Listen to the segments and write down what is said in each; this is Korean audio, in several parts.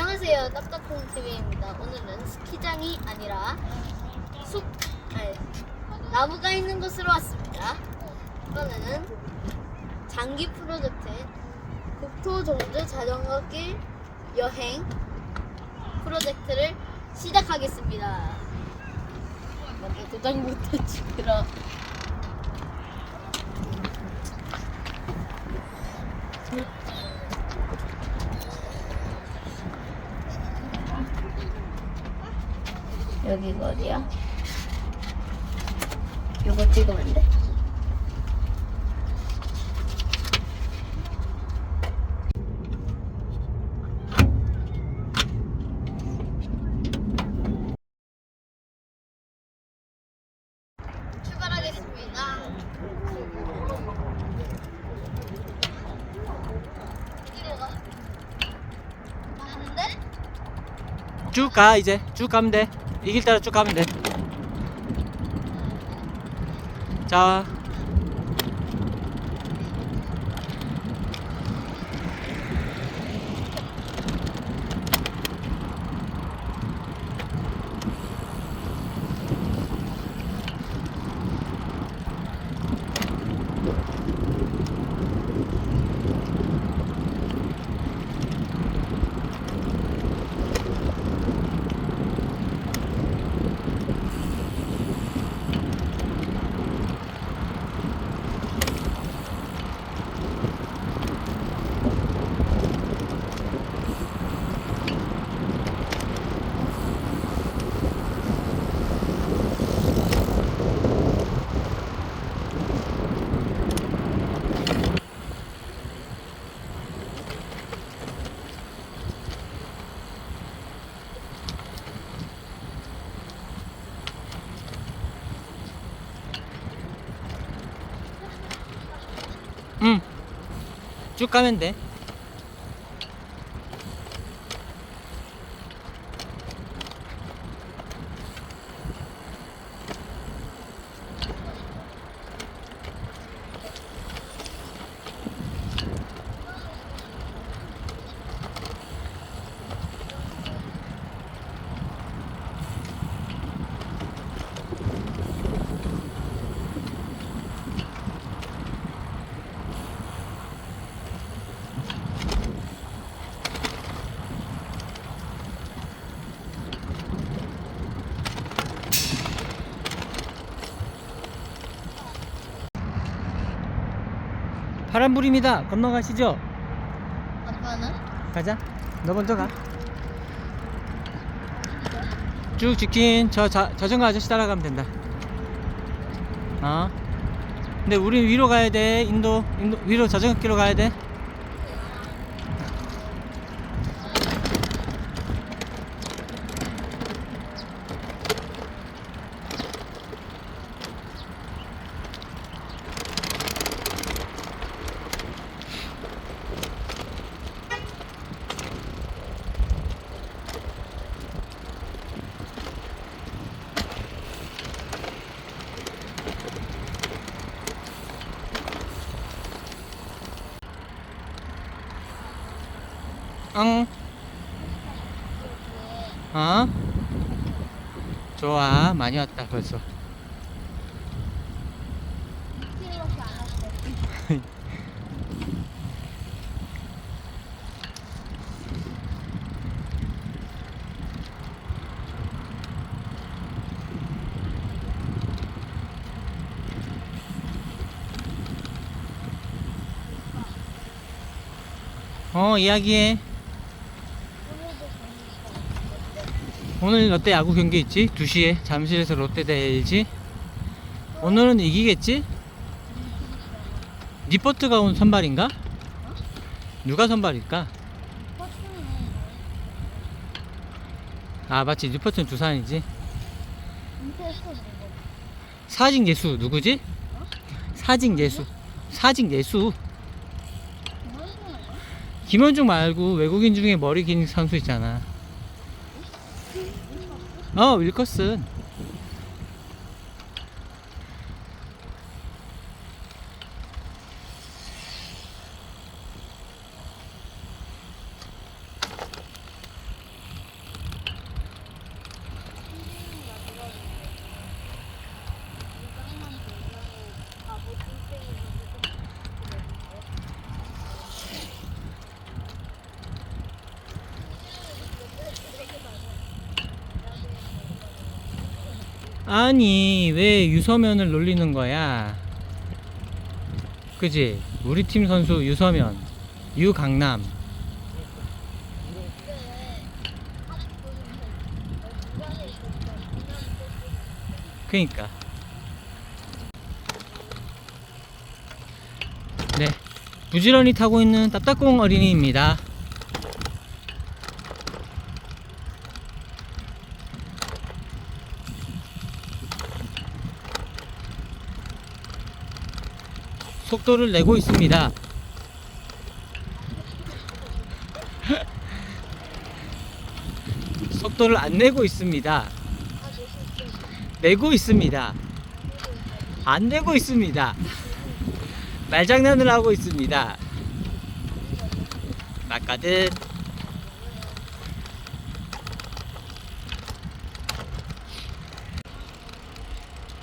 안녕하세요. 딱딱콩 TV입니다. 오늘은 스키장이 아니라 숲, 아니, 나무가 있는 곳으로 왔습니다. 이번에는 장기 프로젝트인 국토종주 자전거길 여행 프로젝트를 시작하겠습니다. 나도 도장 못했지, 그럼. 여기가 어디야? 요거 찍으면 돼. 쭉 가 이제 쭉 가면 돼. 이 길 따라 쭉 가면 돼. 자, 응. 쭉 가면 돼. 파란불입니다. 건너가시죠. 아빠는? 가자. 너 먼저 가. 쭉 직진 저 자, 자전거 아저씨 따라가면 된다. 어. 근데 우린 위로 가야 돼. 인도, 인도 위로 자전거 길로 가야 돼. 응. 어? 좋아. 많이 왔다 벌써. 어, 이야기해. 오늘 롯데 야구 경기 있지? 2시에 잠실에서 롯데 대 LG. 오늘은 이기겠지? 리포트가 온 선발인가? 누가 선발일까? 아 맞지 리포트는 두산이지 사직 예수 누구지? 사직 예수 사직 예수 김원중 말고 외국인 중에 머리 긴 선수 있잖아 어 윌커슨 아니 왜 유서면을 놀리는 거야? 그지? 우리 팀 선수 유서면, 유강남. 그니까. 네. 부지런히 타고 있는 따따꽁 어린이입니다. 속도를 내고 있습니다. 속도를 안 내고 있습니다. 내고 있습니다. 안 내고 있습니다. 말장난을 하고 있습니다. 맞거든.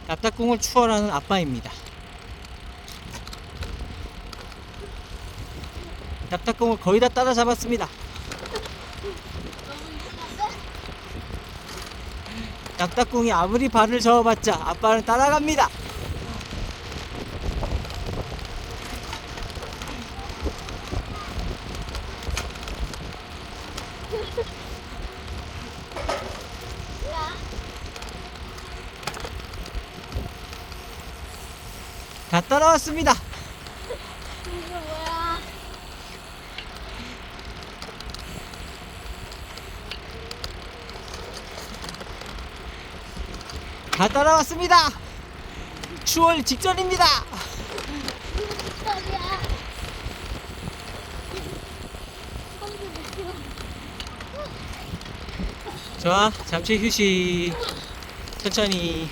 납작공을 추월하는 아빠입니다. 납작공을 거의 다 따라잡았습니다. 납작공이 아무리 발을 저어봤자 아빠는 따라갑니다. 다 따라왔습니다. 이게 뭐야? 다 따라왔습니다. 추월 직전입니다. 좋아, 잠시 휴식. 천천히.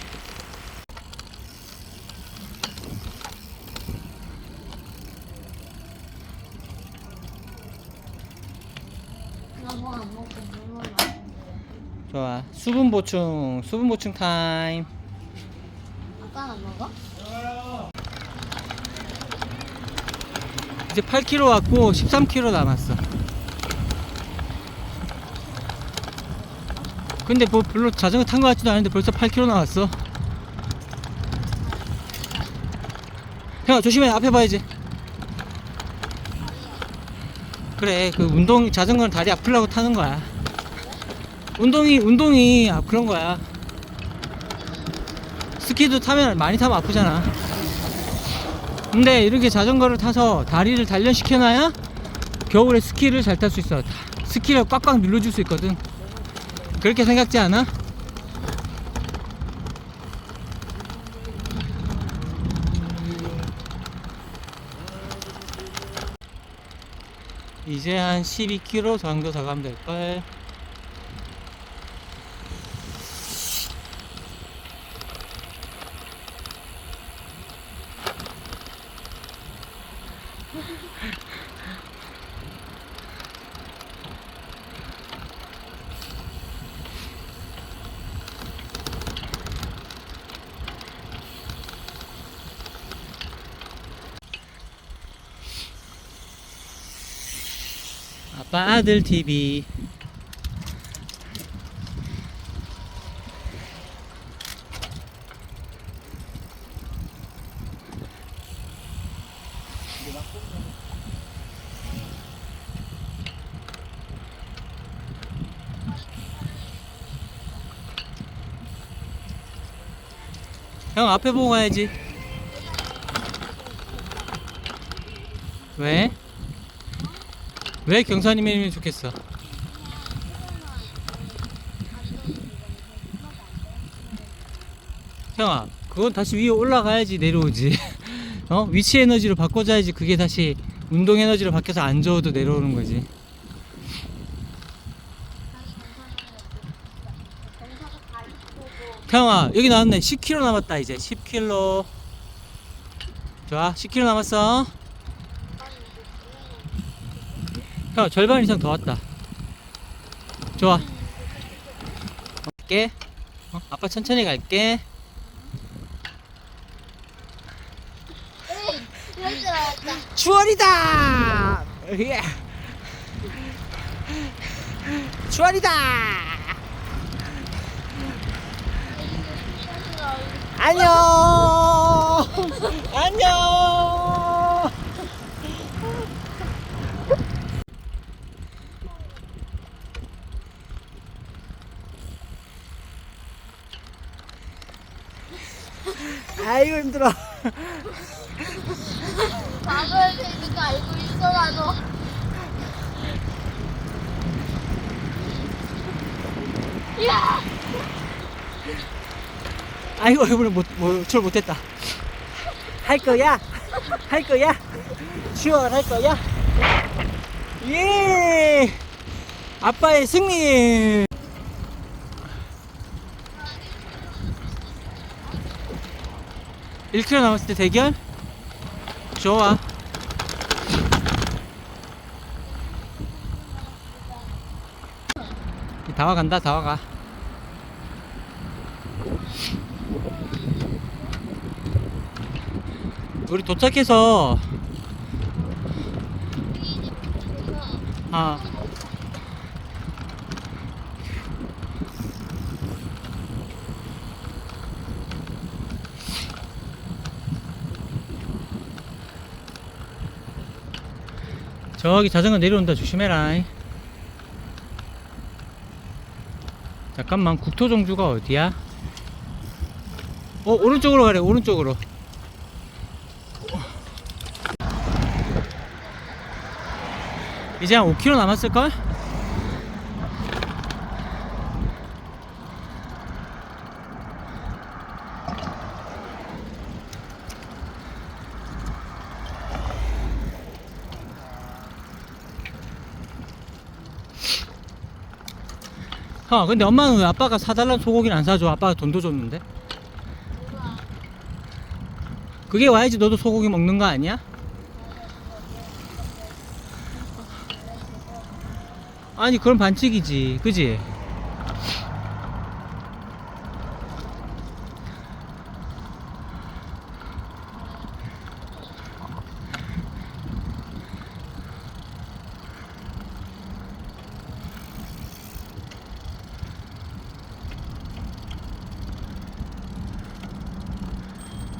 나뭐 안 먹고 물만 마시는데. 좋아. 수분 보충, 수분 보충 타임. 아빠는 안 먹어? 이제 8km 왔고 13km 남았어. 근데 뭐 별로 자전거 탄 것 같지도 않은데 벌써 8km 나왔어. 형아 조심해 앞에 봐야지. 그래 그 운동 자전거는 다리 아프려고 타는 거야. 운동이 운동이 아, 그런 거야. 스키도 타면 많이 타면 아프잖아. 근데 이렇게 자전거를 타서 다리를 단련시켜놔야 겨울에 스키를 잘 탈 수 있어. 스키를 꽉꽉 눌러줄 수 있거든. 그렇게 생각지 않아? 이제 한 12km 정도 더 가면 될걸. 아빠 아들 TV. 형 앞에 보고 가야지. 왜? 왜 경사님이면 좋겠어? 형아, 그건 다시 위에 올라가야지 내려오지. 어? 위치 에너지로 바꿔줘야지 그게 다시 운동 에너지로 바뀌어서 안 저어도 내려오는 거지. 정사가 다리 형아, 여기 나왔네. 10km 남았다 이제. 10km. 좋아, 10km 남았어. 형, 절반 이상 더 왔다. 좋아. 갈게. 어, 아빠 천천히 갈게. 알았다. 추월이다! 예. 추월이다! 안녕. 안녕. 아이고 힘들어 밥을 되는 거 알고 있어 나도. 야! 아이고 이번에 못, 못, 출 못했다. 할 거야? 할 거야? 치월 할 거야? 예! 아빠의 승리! 1km 남았을 때 대결? 좋아. 다 와간다 다 와가 우리 도착해서. 아. 저기 자전거 내려온다. 조심해라. 잠깐만. 국토정주가 어디야? 어 오른쪽으로 가래. 오른쪽으로 이제 한 5km 남았을걸? 어 근데 엄마는 왜 아빠가 사달라는 소고기를 안 사줘 아빠가 돈도 줬는데 그게 와야지 너도 소고기 먹는 거 아니야? 아니 그럼 반칙이지 그지?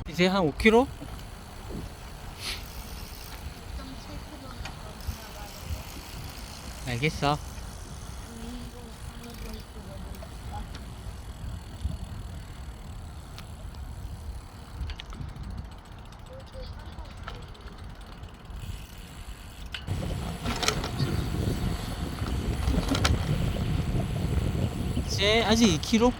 이제 한 5km? 알겠어 이제 아직 2km?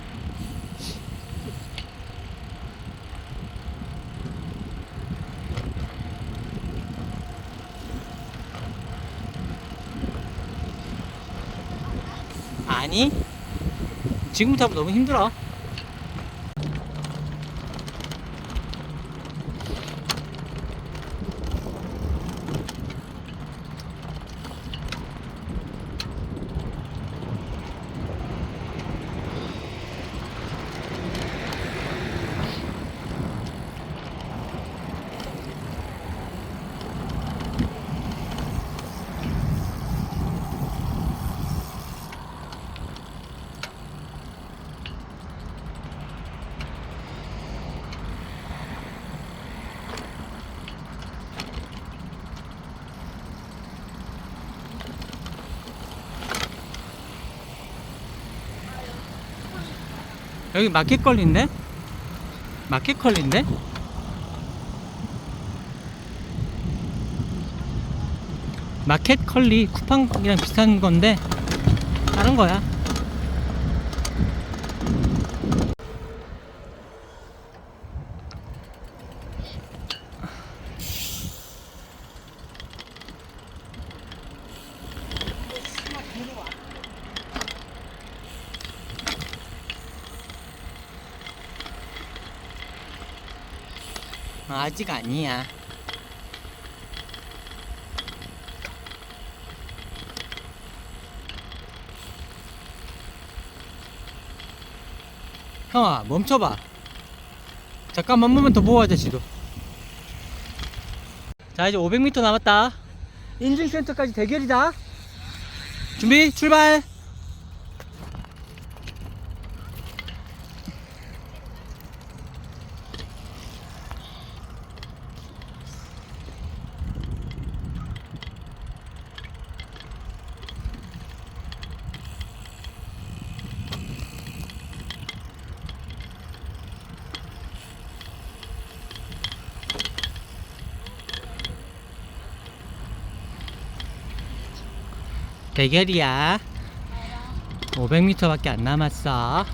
아니 지금부터 하면 너무 힘들어 여기 마켓컬리인데? 마켓컬리인데? 마켓컬리 쿠팡이랑 비슷한 건데 다른 거야 아직 아니야. 형아 멈춰봐. 잠깐만 한 번만 더 보고 가자 지도. 자 이제 500m 남았다. 인증센터까지 대결이다. 준비 출발 대결이야 500m밖에 안 남았어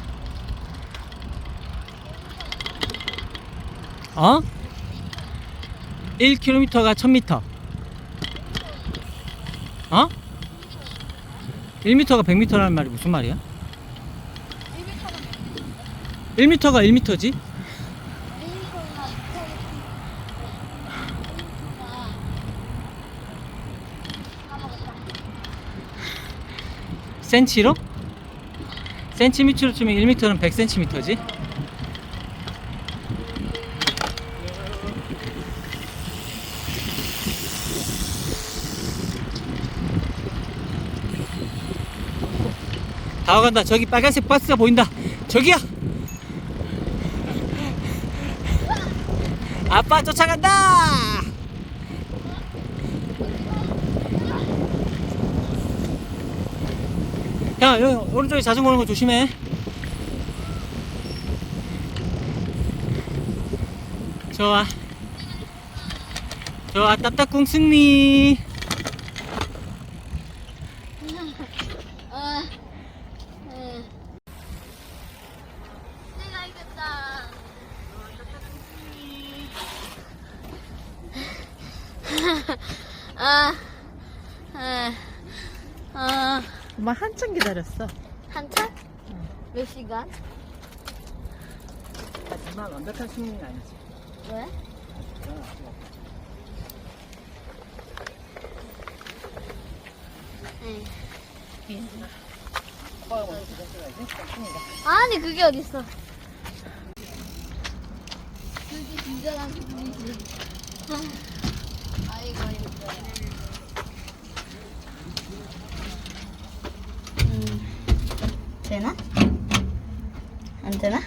어? 1km가 1000m 어? 1m가 100m라는 말이 무슨 말이야? 1m가 1m지? 센치로? 센티미터로 치면 1m는 100cm지? 다 와간다. 저기 빨간색 버스가 보인다. 저기야! 아빠 쫓아간다! 야, 여기 오른쪽에 자전거 오는 거 조심해. 좋아. 좋아, 따따꿍 승리. 아, 응. 내가 이겼다. 아, 아, 아, 엄마 한참 기다렸어. 한참? 몇 시간? 하지만 완벽한 승리는 아니지. 왜? 응. 아니 그게 어딨어? 그게 진정한 승리지. 아이고 아이고. 되나? 안 되나?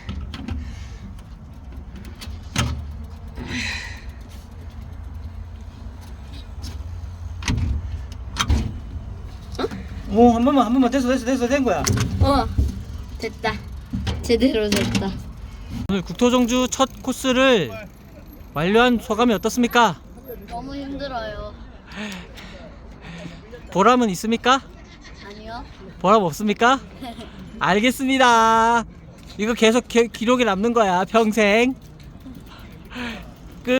오, 한 번만, 한 번만. 됐어, 됐어, 됐어, 된 거야. 어, 됐다. 제대로 됐다. 오늘 국토정주 첫 코스를 완료한 소감이 어떻습니까? 너무 힘들어요. 보람은 있습니까? 아니요. 보람 없습니까? 알겠습니다. 이거 계속 기, 기록에 남는 거야, 평생.